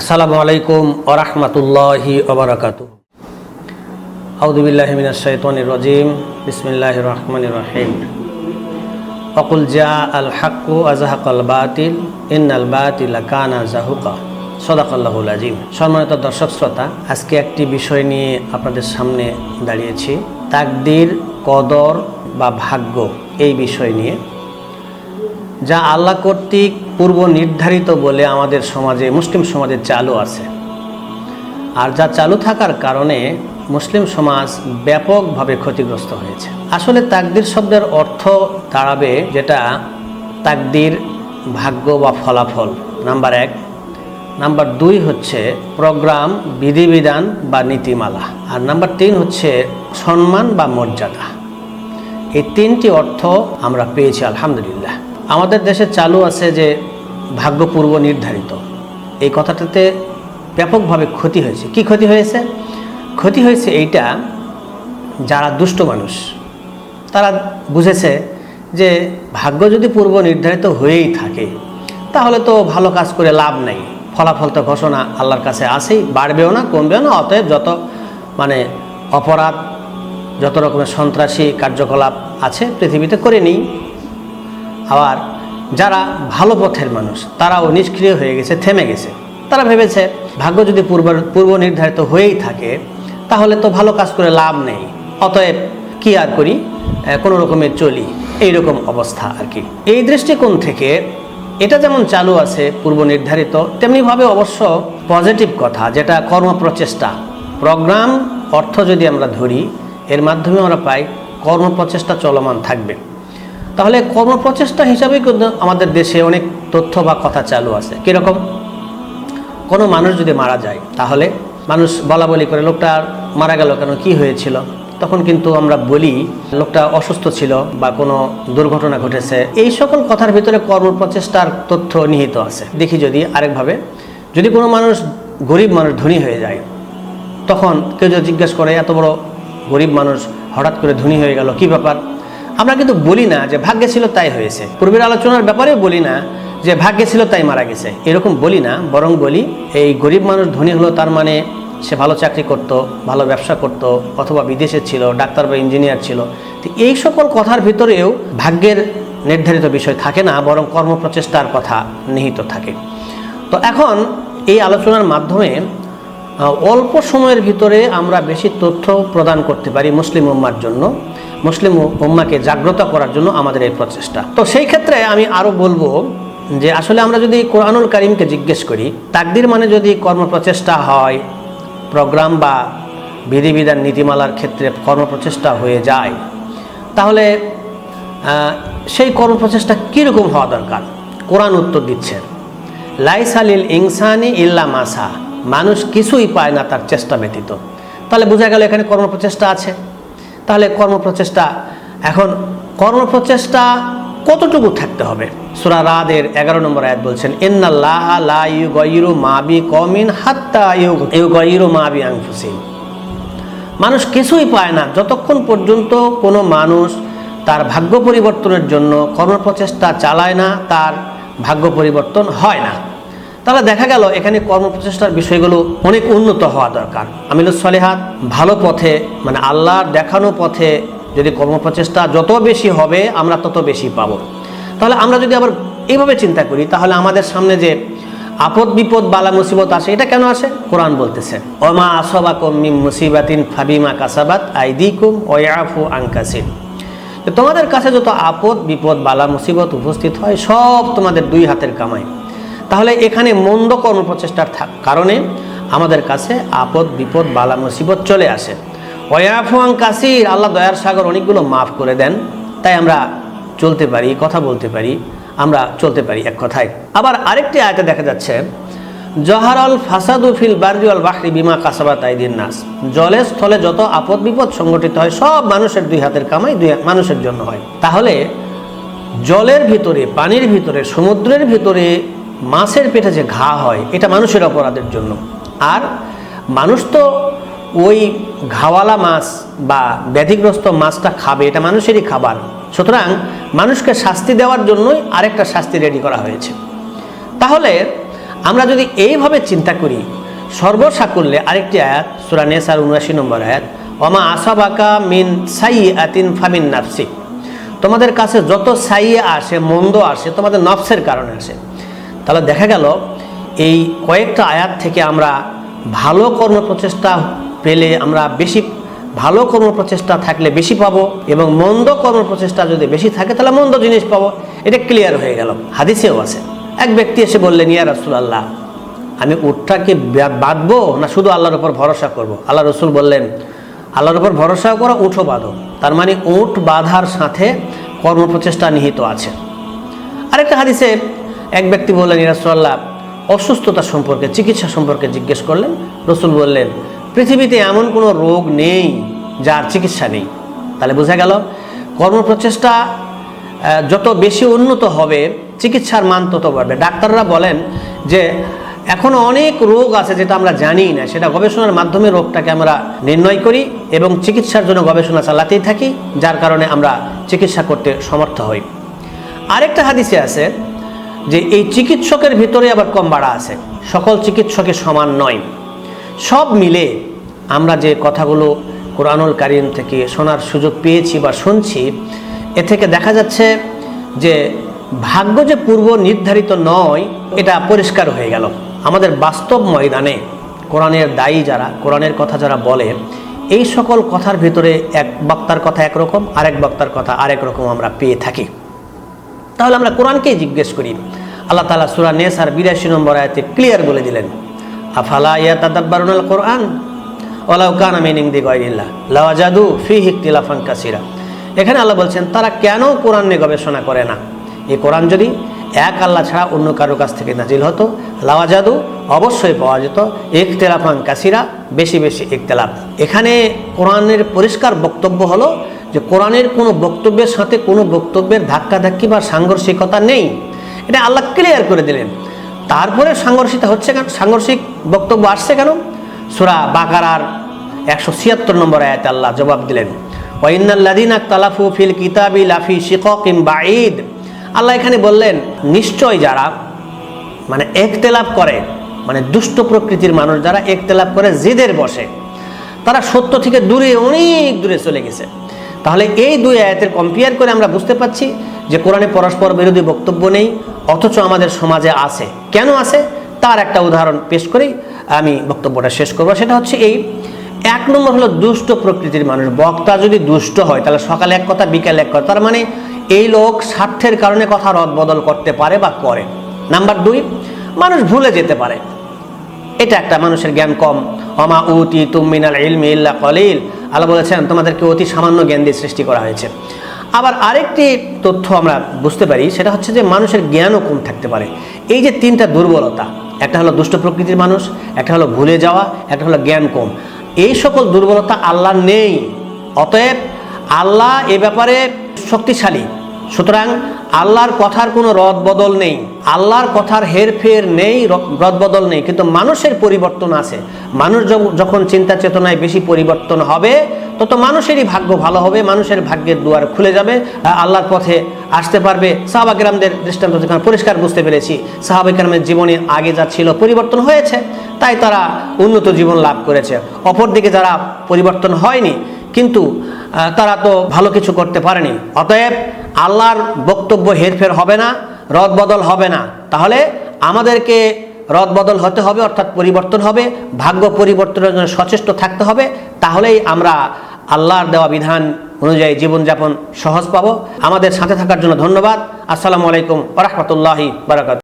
আসসালামু আলাইকুম ওরহমতুল্লাহি ওবরাকাত আউদুবিল্লাহ মিনাশ শাইতানির রাজিম। বিসমিল্লাহির রহমানির রহিম। অকুল জা আল হাক্কু আজাহাকাল বাতিল। ইন্নাল বাতিল কানা জাহুকা সদাকাল্লাহুল আজিম সম্মানিত দর্শক শ্রোতা, আজকে একটি বিষয় নিয়ে আপনাদের সামনে দাঁড়িয়েছি। তাকদির, কদর বা ভাগ্য, এই বিষয় নিয়ে। যা আল্লাহ কর্তৃক পূর্ব নির্ধারিত বলে আমাদের সমাজে, মুসলিম সমাজে চালু আছে। আর যা চালু থাকার কারণে মুসলিম সমাজ ব্যাপকভাবে ক্ষতিগ্রস্ত হয়েছে। আসলে তাকদির শব্দের অর্থ দাঁড়াবে যেটা তাকদির ভাগ্য বা ফলাফল। নাম্বার এক। নাম্বার দুই হচ্ছে প্রোগ্রাম, বিধিবিধান বা নীতিমালা। আর নাম্বার তিন হচ্ছে সম্মান বা মর্যাদা। এই তিনটি অর্থ আমরা পেয়েছি, আলহামদুলিল্লাহ। আমাদের দেশে চালু আছে যে ভাগ্য পূর্ব নির্ধারিত। এই কথাটাতে ব্যাপকভাবে ক্ষতি হয়েছে। কি ক্ষতি হয়েছে? ক্ষতি হয়েছে এইটা যারা দুষ্ট মানুষ, তারা বুঝেছে যে ভাগ্য যদি পূর্ব নির্ধারিত হয়েই থাকে, তাহলে তো ভালো কাজ করে লাভ নেই। ফলাফল তো ঘোষণা আল্লাহর কাছে আসেই বাড়বেও না, কমবেও না, অতএব যত মানে অপরাধ, যত রকমের সন্ত্রাসী কার্যকলাপ আছে, পৃথিবীতে করে নিই। আবার যারা ভালো পথের মানুষ, তারাও নিষ্ক্রিয় হয়ে গেছে, থেমে গেছে। তারা ভেবেছে, ভাগ্য যদি পূর্ব পূর্ব নির্ধারিত হয়েই থাকে, তাহলে তো ভালো কাজ করে লাভ নেই। অতএব কি আর করি? কোনো রকমের চলি। এইরকম অবস্থা আর কি। এই দৃষ্টিকোণ থেকে এটা যেমন চালু আছে পূর্ব নির্ধারিত, তেমনিভাবে অবশ্য পজিটিভ কথা, যেটা কর্মপ্রচেষ্টা। প্রোগ্রাম, অর্থ যদি আমরা ধরি, এর মাধ্যমে আমরা পাই কর্মপ্রচেষ্টা চলমান থাকবে। তাহলে কর্মপ্রচেষ্টা হিসাবে কিন্তু আমাদের দেশে অনেক তথ্য বা কথা চালু আছে। কীরকম? কোনো মানুষ যদি মারা যায়, তাহলে মানুষ বলা বলি করে, লোকটা মারা গেল কেন? কি হয়েছিল? তখন কিন্তু আমরা বলি, লোকটা অসুস্থ ছিল বা কোনো দুর্ঘটনা ঘটেছে। এই সকল কথার ভিতরে কর্মপ্রচেষ্টার তথ্য নিহিত আছে। দেখি যদি আরেকভাবে, যদি কোনো মানুষ গরিব মানুষ ধনী হয়ে যায়, তখন কেউ যদি জিজ্ঞেস করে, এত বড় গরিব মানুষ হঠাৎ করে ধনী হয়ে গেল, কি ব্যাপার? আমরা কিন্তু বলি না যে ভাগ্যে ছিল তাই হয়েছে। পূর্বের আলোচনার ব্যাপারেও বলি না যে ভাগ্যে ছিল তাই মারা গেছে। এরকম বলি না, বরং বলি এই গরিব মানুষ ধনী হলো তার মানে সে ভালো চাকরি করত, ভালো ব্যবসা করত, অথবা বিদেশে ছিল, ডাক্তার বা ইঞ্জিনিয়ার ছিল। তো এই সকল কথার ভিতরেও ভাগ্যের নির্ধারিত বিষয় থাকে না, বরং কর্মপ্রচেষ্টার কথা নিহিত থাকে। তো এখন এই আলোচনার মাধ্যমে অল্প সময়ের ভিতরে আমরা বেশি তথ্য প্রদান করতে পারি মুসলিম উম্মার জন্য। মুসলিম উম্মাকে জাগ্রত করার জন্য আমাদের এই প্রচেষ্টা। তো সেই ক্ষেত্রে আমি আরও বলব যে আসলে আমরা যদি কোরআনুল করিমকে জিজ্ঞেস করি, তাকদির মানে যদি কর্মপ্রচেষ্টা হয়, প্রোগ্রাম বা বিধিবিধান নীতিমালার ক্ষেত্রে কর্মপ্রচেষ্টা হয়ে যায়, তাহলে সেই কর্মপ্রচেষ্টা কীরকম হওয়া দরকার? কোরআন উত্তর দিচ্ছে লাইসালিল ইনসানি ইল্লা মাসা, মানুষ কিছুই পায় না তার চেষ্টা ব্যতীত। তাহলে বোঝা গেল এখানে কর্মপ্রচেষ্টা আছে। তাহলে কর্মপ্রচেষ্টা, এখন কর্মপ্রচেষ্টা কতটুকু থাকতে হবে? সুরা রাদের এগারো নম্বর আয়াত বলছেন, ইন্নাল্লাহ লা ইউগাইরু মা বি কমিন হাত্তা ইউগাইরু মা বি আনফুসিহিম মানুষ কিছুই পায় না, যতক্ষণ পর্যন্ত কোনো মানুষ তার ভাগ্য পরিবর্তনের জন্য কর্মপ্রচেষ্টা চালায় না, তার ভাগ্য পরিবর্তন হয় না। তাহলে দেখা গেল এখানে কর্মপ্রচেষ্টার বিষয়গুলো অনেক উন্নত হওয়া দরকার। আমিনুস সলেহাত ভালো পথে মানে আল্লাহর দেখানো পথে যদি কর্মপ্রচেষ্টা যত বেশি হবে, আমরা তত বেশি পাবো। তাহলে আমরা যদি আবার এইভাবে চিন্তা করি, তাহলে আমাদের সামনে যে আপদ বিপদ, বালা মুসিবত আসে, এটা কেন আসে? কোরআন বলতেছে, ওমা আসবাকুম মিম মুসিবাতিন ফাবিমা কাসাবাত আইদিকুম ওয়াফু আনকাসিন তো তোমাদের কাছে যত আপদ, বিপদ, বালা, মুসিবত উপস্থিত হয়, সব তোমাদের দুই হাতের কামাই। তাহলে এখানে মন্দ কর্মপ্রচেষ্টার থাক- কারণে আমাদের কাছে আপদ, বিপদ, বালা, মুসিবত চলে আসে। ওয়াফু আনকাসির আল্লাহ দয়ার সাগর অনেকগুলো মাফ করে দেন। তাই আমরা চলতে পারি, কথা বলতে পারি, আমরা চলতে পারি এক কথায়। আবার আরেকটি আয়তে দেখা যাচ্ছে, জহারল ফাসাদু ফিল বাররিওয়াল বাহরি বিমা কাসাবাত আইদিন নাস। জলে, স্থলে যত আপদ, বিপদ সংগঠিত হয়, সব মানুষের দুই হাতের কামাই দুই মানুষের জন্য হয়। তাহলে জলের ভিতরে, পানির ভিতরে, সমুদ্রের ভিতরে মাছের পেটে যে ঘা হয়, এটা মানুষের অপরাধের জন্য। আর মানুষ তো ওই ঘাওয়ালা মাছ বা ব্যাধিগ্রস্ত মাছটা খাবে, এটা মানুষেরই খাবার। সুতরাং মানুষকে শাস্তি দেওয়ার জন্যই আরেকটা শাস্তি রেডি করা হয়েছে। তাহলে আমরা যদি এইভাবে চিন্তা করি সর্বসাকুল্যে আরেকটি আয়াত, সুরা নেসার উনআশি নম্বর আয়াত, ওমা আসাবাকা মিন সাই আতিন ফামিন নাফসিক। তোমাদের কাছে যত সাইয়ে আসে, মন্দ আসে, তোমাদের নফসের কারণে আসে। তাহলে দেখা গেল এই কয়েকটা আয়াত থেকে আমরা ভালো কর্ম প্রচেষ্টা পেলে আমরা বেশি ভালো কর্ম প্রচেষ্টা থাকলে বেশি পাবো এবং মন্দ কর্ম প্রচেষ্টা যদি বেশি থাকে তাহলে মন্দ জিনিস পাবো। এটা ক্লিয়ার হয়ে গেল। হাদিসেও আছে। এক ব্যক্তি এসে বললেন, ইয়া রাসূলুল্লাহ, আমি উটটাকে বা- বাঁধবো না শুধু আল্লাহর উপর ভরসা করব? আল্লাহ রসুল বললেন, আল্লাহর উপর ভরসা করো, উঠো বাঁধো। তার মানে উট বাঁধার সাথে কর্মপ্রচেষ্টা নিহিত আছে। আরেকটা হাদিসে এক ব্যক্তি বললেন ইরাসল্লাহ অসুস্থতা সম্পর্কে, চিকিৎসা সম্পর্কে জিজ্ঞেস করলেন। রসুল বললেন, পৃথিবীতে এমন কোনো রোগ নেই যার চিকিৎসা নেই। তাহলে বোঝা গেল, কর্মপ্রচেষ্টা যত বেশি উন্নত হবে, চিকিৎসার মান তত বাড়বে। ডাক্তাররা বলেন যে, এখনও অনেক রোগ আছে যেটা আমরা জানি না। সেটা গবেষণার মাধ্যমে রোগটাকে আমরা নির্ণয় করি এবং চিকিৎসার জন্য গবেষণা চালাতেই থাকি, যার কারণে আমরা চিকিৎসা করতে সমর্থ হই। আরেকটা হাদিসে আছে যে এই চিকিৎসকের ভিতরে আবার কম বাড়া আছে। সকল চিকিৎসকের সমান নয়। সব মিলে আমরা যে কথাগুলো কোরআনুল কারিম থেকে শোনার সুযোগ পেয়েছি বা শুনছি, এ থেকে দেখা যাচ্ছে যে ভাগ্য যে পূর্ব নির্ধারিত নয়, এটা পরিষ্কার হয়ে গেল। আমাদের বাস্তব ময়দানে কোরআনের দায়ী যারা, কোরআনের কথা যারা বলে, এই সকল কথার ভিতরে এক বক্তার কথা একরকম, আরেক বক্তার কথা আরেক রকম আমরা পেয়ে থাকি। তাহলে আমরা কোরআনকেই জিজ্ঞেস করি। আল্লাহ তালা সুরা নেসার বিরাশি নম্বর আয়াতে ক্লিয়ার বলে দিলেন, আফালা ইয়া তাদাব্বারুনাল কোরআন ওলাউ কানা মিনিং দি গয়রিল্লাহ। লাওয়াজাদু ফি হিকতিলাফান কাসিরা। এখানে আল্লাহ বলছেন, তারা কেন কোরআন নিয়ে গবেষণা করে না? এই কোরআন যদি এক আল্লাহ ছাড়া অন্য কারও কাছ থেকে নাজিল হতো লাওয়াজাদু অবশ্যই পাওয়া যেত। ইকতেলাফান কাসিরা, বেশি বেশি ইকতেলাফ এখানে কোরআনের পরিষ্কার বক্তব্য হলো যে কোরআনের কোনো বক্তব্যের সাথে কোনো বক্তব্যের ধাক্কাধাক্কি বা সাংঘর্ষিকতা নেই। এটা আল্লাহ ক্লিয়ার করে দিলেন। তারপরে সাংঘর্ষিতা হচ্ছে কেন? সাংঘর্ষিক বক্তব্য আসছে কেন? সুরা বাকারার একশো ছিয়াত্তর নম্বর আয়াতে আল্লাহ জবাব দিলেন তালাফু ফিল কিতাবি লাফি শিকিম বাঈদ। আল্লাহ এখানে বললেন, নিশ্চয় যারা মানে একতেলাপ করে মানে দুষ্ট প্রকৃতির মানুষ যারা একতেলাপ করে, জেদের বসে। তারা সত্য থেকে দূরে, অনেক দূরে চলে গেছে। তাহলে এই দুই আয়াতের কম্পেয়ার করে আমরা বুঝতে পারছি যে কোরআনে পরস্পর বিরোধী বক্তব্য নেই, অথচ আমাদের সমাজে আছে। কেন আছে? তার একটা উদাহরণ পেশ করেই আমি বক্তব্যটা শেষ করব। সেটা হচ্ছে এই, এক নম্বর হলো দুষ্ট প্রকৃতির মানুষ। বক্তা যদি দুষ্ট হয়, তাহলে সকালে এক কথা, বিকালে এক কথা। তার মানে এই লোক স্বার্থের কারণে কথা রদ বদল করতে পারে বা করে। নাম্বার দুই, মানুষ ভুলে যেতে পারে। এটা একটা মানুষের জ্ঞান কম। অমা উতি তুমিনাল ইলমি ইল্লা কলিল। আল্লাহ বলেছেন, তোমাদেরকে অতি সামান্য জ্ঞান দিয়ে সৃষ্টি করা হয়েছে। আবার আরেকটি তথ্য আমরা বুঝতে পারি, সেটা হচ্ছে যে মানুষের জ্ঞানও কম থাকতে পারে। এই যে তিনটা দুর্বলতা, একটা হলো দুষ্ট প্রকৃতির মানুষ, একটা হলো ভুলে যাওয়া, একটা হলো জ্ঞান কম। এই সকল দুর্বলতা আল্লাহ নেই। অতএব আল্লাহ এ ব্যাপারে শক্তিশালী। সুতরাং আল্লাহর কথার কোনো রদ বদল নেই, আল্লাহর কথার হেরফের নেই, রদ বদল নেই। কিন্তু মানুষের পরিবর্তন আছে। মানুষ যখন চিন্তা চেতনায় বেশি পরিবর্তন হবে, তত মানুষেরই ভাগ্য ভালো হবে, মানুষের ভাগ্যের দুয়ার খুলে যাবে আল্লাহর পথে আসতে পারবে। সাহাবাগ্রামদের দৃষ্টান্ত পরিষ্কার বুঝতে পেরেছি সাহাবাগ্রামের জীবনে আগে যা ছিল পরিবর্তন হয়েছে, তাই তারা উন্নত জীবন লাভ করেছে। অপরদিকে যারা পরিবর্তন হয়নি কিন্তু তারা তো ভালো কিছু করতে পারেনি। অতএব আল্লাহর বক্তব্য হেরফের হবে না, রদবদল হবে না। তাহলে আমাদেরকে রদবদল হতে হবে, অর্থাৎ পরিবর্তন হবে, ভাগ্য পরিবর্তনের জন্য সচেষ্ট থাকতে হবে। তাহলেই আমরা আল্লাহর দেওয়া বিধান অনুযায়ী জীবনযাপন সহজ পাবো। আমাদের সাথে থাকার জন্য ধন্যবাদ। আসসালামু আলাইকুম রহমতুল্লাহি বারাকাত